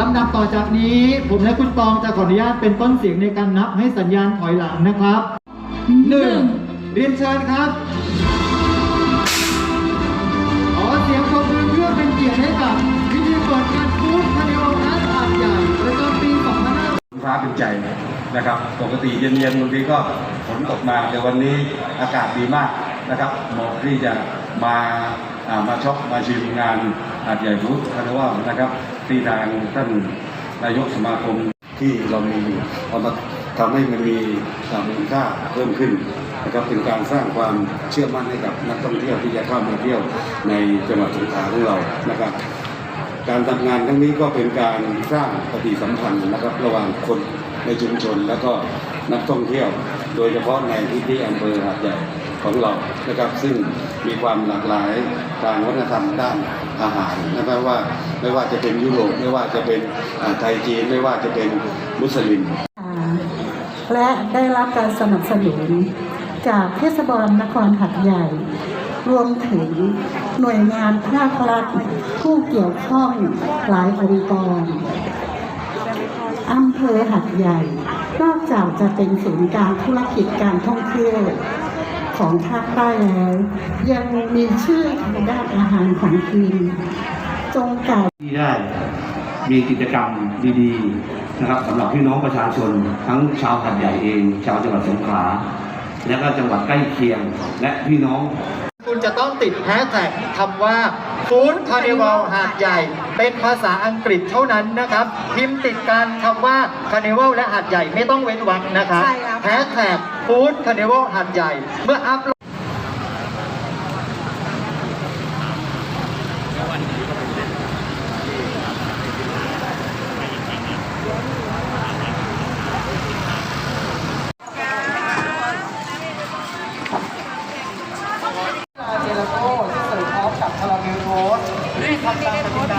ลำดับต่อจากนี้ ผมและคุณตองจะขออนุญาตเป็นต้นเสียงในการนับให้สัญญาณถอยหลังนะครับหนึ่งเรียนเชิญครับ ขอเสียงปรบมือเพื่อเป็นเกียรติให้กับพิธีเปิดงานฟูดคานิวัลนัดอาดใหญ่ประจำปี2500ฟ้าเป็นใจนะครับ ปกติเย็นๆบางทีก็ฝนตกมาแต่วันนี้อากาศดีมากนะครับเหมาะที่จะมา มาช็อปมาชิมงานอาดใหญ่ฟู้ดคาร์นิวัลนะครับที่ทางท่านนายกสมาคมที่เรามีอยู่เอามาทำให้มันมีมูลค่าเพิ่มขึ้นนะครับเป็นการสร้างความเชื่อมั่นให้กับนักท่องเที่ยวที่จะเข้ามาเที่ยวในจังหวัดสงขลาของเรานะครับ การทำงานครั้งนี้ก็เป็นการสร้างปฏิสัมพันธ์นะครับ ระหว่างคนในชุมชน แล้วก็นักท่องเที่ยว โดยเฉพาะในพื้นที่อำเภอหาดใหญ่ ของเรานะครับซึ่งมีความหลากหลายทางวัฒนธรรมด้านอาหารนะครับว่าไม่ว่าจะเป็นยุโรปไม่ว่าจะเป็นไทยจีนไม่ว่าจะเป็นมุสลิม และได้รับการสนับสนุนจากเทศบาลนครหัดใหญ่ รวมถึงหน่วยงานภาครัฐผู้เกี่ยวข้องหลายองค์กรอำเภอหัดใหญ่ นอกจากจะเป็นศูนย์กลางธุรกิจการท่องเที่ยว ของภาคใต้แล้ว ยังมีชื่อทางด้านอาหารของกินจงกล่าวที่ได้มีกิจกรรมดีๆนะครับสำหรับพี่น้องประชาชน ทั้งชาวหัดใหญ่เอง ชาวจังหวัดสงขลาและก็จังหวัดใกล้เคียงและพี่น้อง คุณจะต้องติดแฮชแท็กคำว่า Food Carnival หาดใหญ่ เป็นภาษาอังกฤษเท่านั้นนะครับ พิมพ์ติดกันคำว่า Carnival และหาดใหญ่ไม่ต้องเว้นวรรคนะครับใช่แล้วแฮชแท็ก Food Carnival หาดใหญ่เมื่ออัพโหลดเจลาโต้ที่เสิร์ฟพร้อมกับคาราเมลโรสรีบทำตามกติกาเลยนะ ครับ